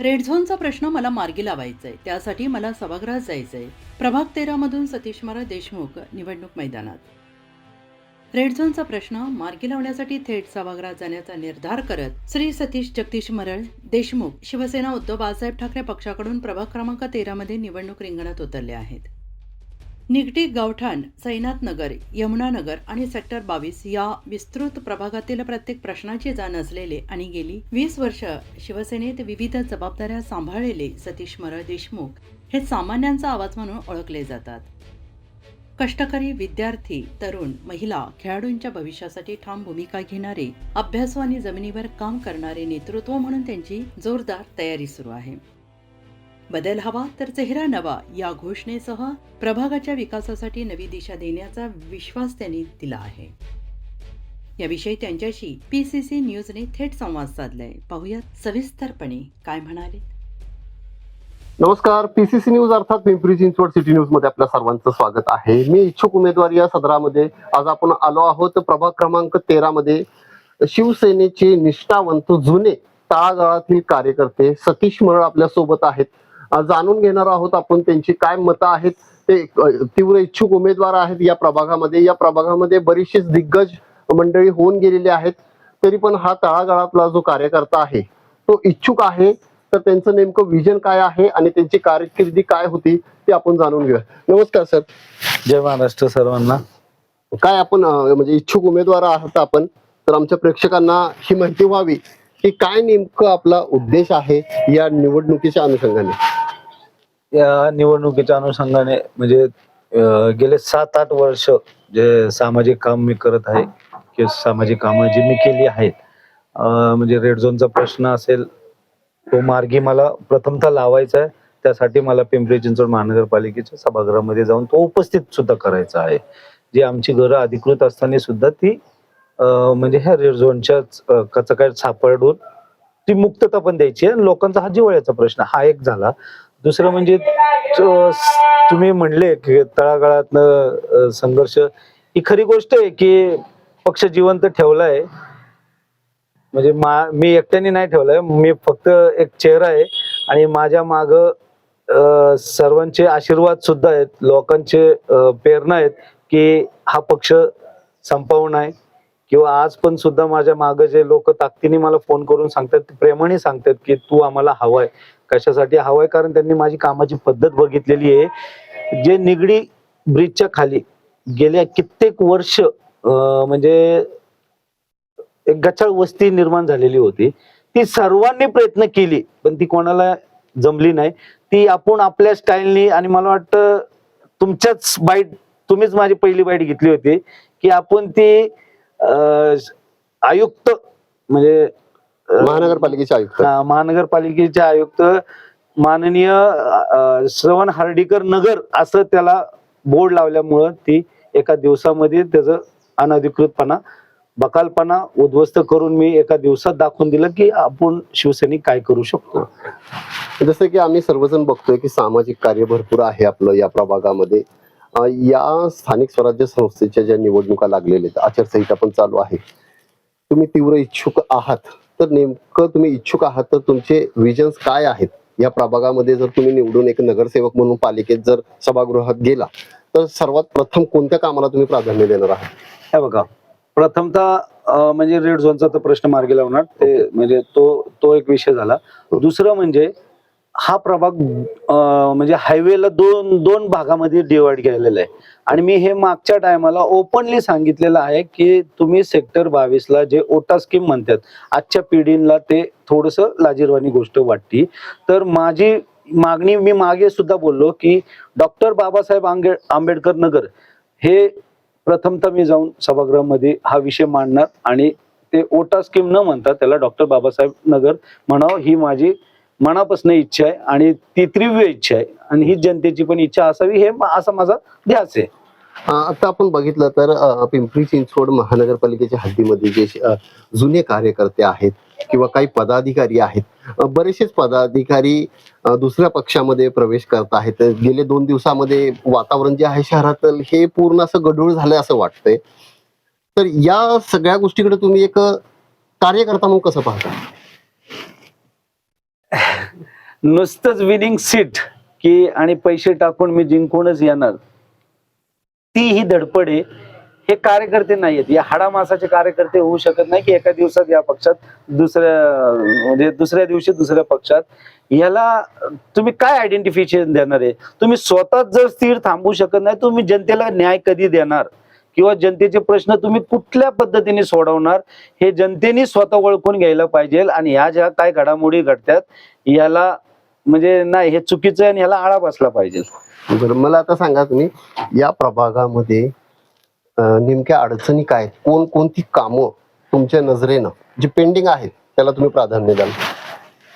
Red झोनचा प्रश्न मला मार्गी लावायचा आहे त्यासाठी मला सभागृहात जायचं आहे प्रभाग तेरामधून सतीश महाराज देशमुख निवडणूक मैदानात. रेड झोनचा प्रश्न मार्गी लावण्यासाठी थेट सभागृहात जाण्याचा निर्धार करत श्री सतीश जगदीश मरळ देशमुख शिवसेना उद्धव बाळासाहेब ठाकरे पक्षाकडून प्रभाग क्रमांक तेरामध्ये निवडणूक रिंगणात उतरले आहेत. निगडी गावठाण सैनाथ नगर यमुनानगर आणि सेक्टर बावीस या विस्तृत प्रभागातील प्रत्येक प्रश्नाची जाण असलेले आणि गेली वीस वर्ष शिवसेनेत विविध जबाबदाऱ्या सांभाळलेले सतीश मरळ देशमुख हे सामान्यांचा आवाज म्हणून ओळखले जातात. कष्टकरी विद्यार्थी तरुण महिला खेळाडूंच्या भविष्यासाठी ठाम भूमिका घेणारे अभ्यासू आणि जमिनीवर काम करणारे नेतृत्व म्हणून त्यांची जोरदार तयारी सुरू आहे. बदल हवा तर चेहरा नवा या घोषणेसह प्रभागाच्या विकासासाठी नवी दिशा देण्याचा विश्वास त्यांनी दिला आहे. याविषयी त्यांच्याशी पीसीसी न्यूजने थेट संवाद साधलाय. पाहुयात सविस्तरपणे काय म्हणाले. नमस्कार. पीसीसी न्यूज अर्थात पिंपरी चिंचवड सिटी न्यूजमध्ये आपल्या सर्वांचं स्वागत आहे. मी इच्छुक उमेदवार या सदरामध्ये आज आपण आलो आहोत. प्रभाग क्रमांक तेरा मध्ये शिवसेनेचे निष्ठावंत जुने तळागाळातील कार्यकर्ते सतीश मरळ आपल्यासोबत आहेत. जाणून घेणार आहोत आपण त्यांची काय मतं आहेत ते तीव्र इच्छुक उमेदवार आहेत या प्रभागामध्ये. या प्रभागामध्ये बरीचशीच दिग्गज मंडळी होऊन गेलेली आहेत. तरी पण हा तळागाळातला जो कार्यकर्ता आहे तो इच्छुक आहे. तर त्यांचं नेमकं विजन काय आहे आणि त्यांची कारकिर्दी काय होती ते आपण जाणून घेऊया. नमस्कार सर. जय महाराष्ट्र सर्वांना. काय आपण म्हणजे इच्छुक उमेदवार आहात आपण तर आमच्या प्रेक्षकांना ही माहिती व्हावी की काय नेमकं आपला उद्देश आहे या निवडणुकीच्या अनुषंगाने. या निवडणुकीच्या अनुषंगाने म्हणजे अं, गेले सात आठ वर्ष जे सामाजिक काम मी करत आहे किंवा सामाजिक कामं जी मी केली आहेत अं, म्हणजे रेड झोनचा प्रश्न असेल तो मार्गी मला प्रथमतः लावायचा आहे. त्यासाठी मला पिंपरी चिंचवड महानगरपालिकेच्या सभागृहामध्ये जाऊन तो उपस्थित सुद्धा करायचा आहे. जी आमची घरं अधिकृत असताना सुद्धा ती अं, म्हणजे ह्या रेड झोनच्या अं, सापडून ती मुक्तता पण द्यायची आहे. आणि लोकांचा हा जिव्हाळ्याचा प्रश्न हा एक झाला. दुसरं म्हणजे तुम्ही म्हणले की तळागाळातनं संघर्ष. ही खरी गोष्ट आहे की पक्ष जिवंत ठेवलाय. म्हणजे मा मी एकट्याने नाही ठेवलाय. मी फक्त एक चेहरा आहे. आणि माझ्या माग सर्वांचे आशीर्वाद सुद्धा आहेत. लोकांचे प्रेरणा आहेत की हा पक्ष संपवून आहे. किंवा आज पण सुद्धा माझ्या मागे जे लोक ताकदीने मला फोन करून सांगतात ते प्रेमाने सांगतात की तू आम्हाला हवाय. कशासाठी हवाय? कारण त्यांनी माझी कामाची पद्धत बघितलेली आहे. जे निगडी ब्रिजच्या खाली गेल्या कित्येक वर्ष म्हणजे एक गचाळ वस्ती निर्माण झालेली होती. ती सर्वांनी प्रयत्न केली पण ती कोणाला जमली नाही. ती आपण आपल्या स्टाईलनी आणि मला वाटतं तुमच्याच बाईट तुम्हीच माझी पहिली बाईट घेतली होती की आपण ती आयुक्त म्हणजे महानगरपालिकेचे आयुक्त. महानगरपालिकेचे आयुक्त माननीय श्रवण हार्डीकर नगर असं त्याला बोर्ड लावल्यामुळं ती एका दिवसामध्ये त्याचं अनधिकृतपणा बकालपणा उद्ध्वस्त करून मी एका दिवसात दाखवून दिलं की आपण शिवसैनिक काय करू शकतो. जसं की आम्ही सर्वजण बघतोय की सामाजिक कार्य भरपूर आहे आपलं या प्रभागामध्ये. या स्थानिक स्वराज्य संस्थेच्या ज्या निवडणुका लागलेल्या आहेत आचारसंहिता पण चालू आहे. तुम्ही तीव्र इच्छुक आहात तर नेमकं तुम्ही इच्छुक आहात तर तुमचे विजन्स काय आहेत? या प्रभागामध्ये जर तुम्ही निवडून एक नगरसेवक म्हणून पालिकेत जर सभागृहात गेला तर सर्वात प्रथम कोणत्या कामाला तुम्ही प्राधान्य देणार आहात? हे बघा प्रथमतः म्हणजे रेड झोनचा तर प्रश्न मार्गी लावणार ते म्हणजे तो तो एक विषय झाला. दुसरं म्हणजे हा प्रभाग म्हणजे हायवेला दोन दोन भागामध्ये डिवाइड केलेला आहे. आणि मी हे मागच्या टायमाला ओपनली सांगितलेलं आहे की तुम्ही सेक्टर बावीसला जे ओटा स्कीम म्हणतात आजच्या पिढीला ते थोडस लाजीरवाणी गोष्ट वाटती. तर माझी मागणी मी मागे सुद्धा बोललो की डॉक्टर बाबासाहेब आंबे आंबेडकर नगर हे प्रथमतः मी जाऊन सभागृहामध्ये हा विषय मांडणार आणि ते ओटा स्कीम न म्हणता त्याला डॉक्टर बाबासाहेब नगर म्हणावं ही माझी मनापासून इच्छा आहे आणि ती तीव्र इच्छा आहे. आणि ही जनतेची पण इच्छा असावी हे मा- असा माझा ध्यास आहे. आता आपण बघितलं तर पिंपरी चिंचवड महानगरपालिकेच्या हद्दीमध्ये जे जुने कार्यकर्ते आहेत किंवा काही पदाधिकारी आहेत बरेचसेच पदाधिकारी दुसऱ्या पक्षामध्ये प्रवेश करत आहेत. गेले दोन दिवसामध्ये वातावरण जे आहे शहरात हे पूर्ण असं गढूळ झालंय असं वाटतंय. तर या सगळ्या गोष्टीकडे तुम्ही एक कार्यकर्ता म्हणून कसं पाहता? नुसतंच विनिंग सीट की आणि पैसे टाकून मी जिंकूनच येणार. ती ही धडपड आहे. हे कार्यकर्ते नाही आहेत या हाडामासाचे कार्यकर्ते होऊ शकत नाही की एका दिवसात या पक्षात दुसऱ्या म्हणजे दुसऱ्या दिवशी दुसऱ्या पक्षात. याला तुम्ही काय आयडेंटिफिकेशन देणार आहे? तुम्ही स्वतःच जर स्थिर थांबू शकत नाही तुम्ही जनतेला न्याय कधी देणार? किंवा जनतेचे प्रश्न तुम्ही कुठल्या पद्धतीने सोडवणार हे जनतेने स्वतः ओळखून घ्यायला पाहिजे आणि ह्या ज्या काय घडामोडी घडतात याला म्हणजे नाही हे चुकीचं आणि ह्याला आळा बसला पाहिजे बरं मला आता सांगा तुम्ही या प्रभागामध्ये नेमक्या अडचणी काय आहेत? कोण कोणती कामं तुमच्या नजरेनं जी पेंडिंग आहेत त्याला तुम्ही प्राधान्य द्याल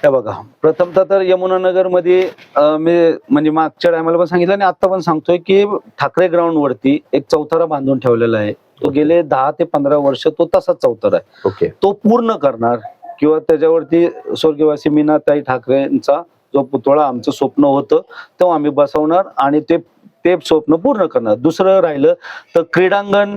हे बघा प्रथमतः तर यमुनानगरमध्ये अं, मी म्हणजे मागच्या टायमाला पण सांगितलं आणि आता पण सांगतोय की ठाकरे ग्राउंड वरती एक चौथरा बांधून ठेवलेला आहे. तो गेले दहा ते पंधरा वर्ष तो तसाच चौथरा आहे. ओके. तो पूर्ण करणार किंवा त्याच्यावरती स्वर्गवासी मीनाताई ठाकरेंचा जो पुतळा आमचं स्वप्न होतं तो आम्ही बसवणार आणि ते ते स्वप्न पूर्ण करणार. दुसरं राहिलं तर क्रीडांगण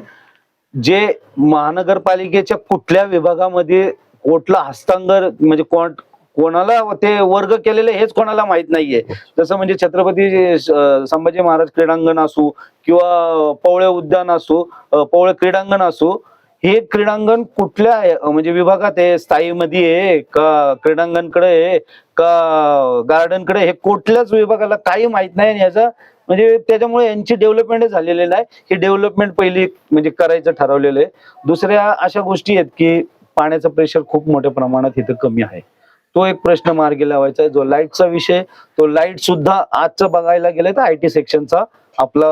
जे महानगरपालिकेच्या कुठल्या विभागामध्ये कुठला हस्तांतर म्हणजे कोण कोणाला ते वर्ग केलेले हेच कोणाला माहीत नाहीये. जसं म्हणजे छत्रपती संभाजी महाराज क्रीडांगण असो किंवा पवळे उद्यान असो पवळे क्रीडांगण असो हे क्रीडांगण कुठल्या आहे? म्हणजे विभागात आहे? स्थायीमध्ये आहे का क्रीडांगणकडे आहे? का गार्डनकडे हे कुठल्याच विभागाला काही माहीत नाही आणि याचा म्हणजे त्याच्यामुळे यांची डेव्हलपमेंट झालेली नाही. ही डेव्हलपमेंट पहिली म्हणजे करायचं ठरवलेलं आहे. दुसऱ्या अशा गोष्टी आहेत की पाण्याचं प्रेशर खूप मोठ्या प्रमाणात इथं कमी आहे. तो एक प्रश्न मार्गी लावायचा आहे. जो लाईटचा विषय तो लाइट सुद्धा आजचं बघायला गेलं तर आय टी सेक्शनचा आपला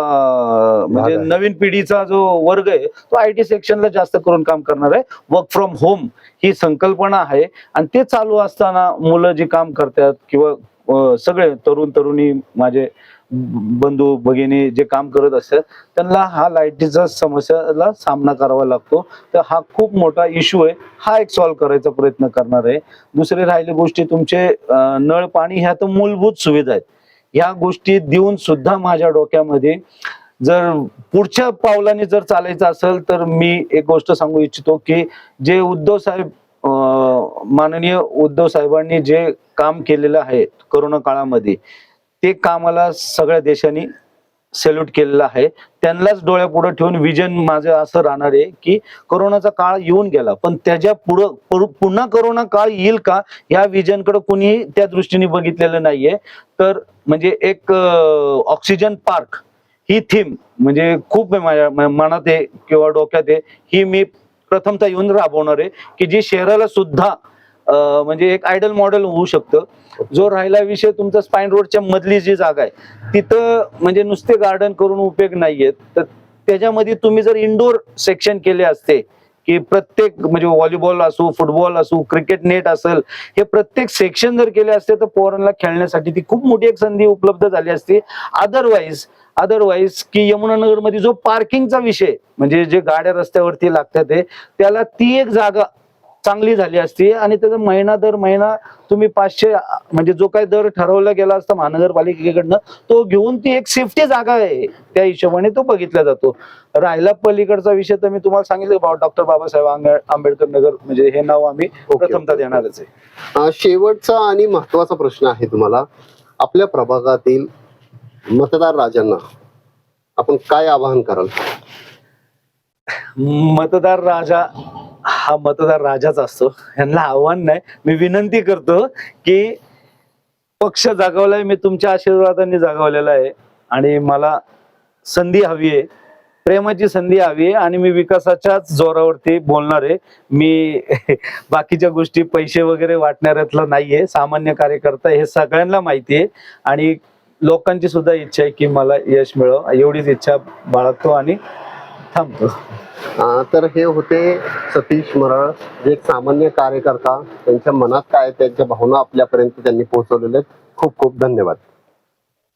म्हणजे. नवीन पिढीचा जो वर्ग आहे तो आय टी सेक्शनला जास्त करून काम करणार आहे. वर्क फ्रॉम होम ही संकल्पना आहे. आणि ते चालू असताना मुलं जी काम करतात किंवा सगळे तरुण तरुणी माझे बंधू भगिनी जे काम करत असतात त्यांना हा लाईटीचा समस्याला सामना करावा लागतो. तर हा खूप मोठा इश्यू आहे. हा एक सॉल्व्ह करायचा प्रयत्न करणार आहे. दुसरी राहिले गोष्टी तुमचे नळ पाणी ह्या तर मूलभूत सुविधा आहेत. ह्या गोष्टी देऊन सुद्धा माझ्या डोक्यामध्ये जर पुढच्या पावलाने जर चालायचं असेल तर मी एक गोष्ट सांगू इच्छितो की जे उद्धव साहेब माननीय उद्धव साहेबांनी जे काम केलेलं आहे करोना काळामध्ये ते कामाला सगळ्या देशांनी सेल्यूट केलेलं आहे. त्यांनाच डोळ्यापुढे ठेवून विजन माझं असं राहणार आहे की करोनाचा काळ येऊन गेला पण त्याच्या पुढं पुन्हा करोना काळ येईल का या विजनकडे कुणीही त्या दृष्टीने बघितलेलं नाहीये. तर म्हणजे एक ऑक्सिजन पार्क ही थीम म्हणजे खूप माझ्या मनात आहे किंवा डोक्यात आहे ही मी प्रथमतः येऊन राबवणार आहे की जी शहराला सुद्धा म्हणजे एक आयडल मॉडेल होऊ शकतं. जो राहिला विषय तुमचा स्पाईन रोडच्या मधली जी जागा आहे तिथं म्हणजे नुसते गार्डन करून उपयोग नाहीयेत. तर त्याच्यामध्ये तुम्ही जर इंडोर सेक्शन केले असते की प्रत्येक म्हणजे व्हॉलीबॉल असो फुटबॉल असो क्रिकेट नेट असेल हे प्रत्येक सेक्शन जर केले असते तर पोरांना खेळण्यासाठी ती खूप मोठी एक संधी उपलब्ध झाली असती. अदरवाईज अदरवाईज की यमुनानगरमध्ये जो पार्किंगचा विषय म्हणजे जे गाड्या रस्त्यावरती लागतात ते त्याला ती एक जागा चांगली झाली असती आणि त्याचा महिना दर महिना तुम्ही पाचशे म्हणजे जो काही दर ठरवला गेला असता महानगरपालिकेकडनं तो घेऊन ती एक सेफ्टी जागा आहे. त्या हिशोबाने तो बघितला जातो. राहिला पलीकडचा विषय तर मी तुम्हाला सांगितलं डॉक्टर बाबासाहेब आंबे- आंबेडकर नगर म्हणजे हे नाव आम्ही प्रथमतः देणारच आहे. शेवटचा आणि महत्त्वाचा प्रश्न आहे तुम्हाला. आपल्या प्रभागातील मतदार राजांना आपण काय आवाहन कराल? मतदार राजा हा मतदार राजाच असतो. यांना आव्हान नाही. मी विनंती करतो की पक्ष जागवलाय. मी तुमच्या आशीर्वादाने जागवलेला आहे. आणि मला संधी हवी आहे. प्रेमाची संधी हवी आहे. आणि मी विकासाच्याच जोरावरती बोलणार आहे. मी बाकीच्या गोष्टी पैसे वगैरे वाटणाऱ्यातला नाहीये. सामान्य कार्यकर्ता हे सगळ्यांना माहिती आहे. आणि लोकांची सुद्धा इच्छा आहे की मला यश मिळव. एवढीच इच्छा बाळगतो आणि थांबतो. अं, तर हे होते सतीश मरळ जे एक सामान्य कार्यकर्ता त्यांच्या मनात काय त्यांच्या भावना आपल्यापर्यंत त्यांनी पोहोचवलेल्या आहेत. खूप खूप धन्यवाद.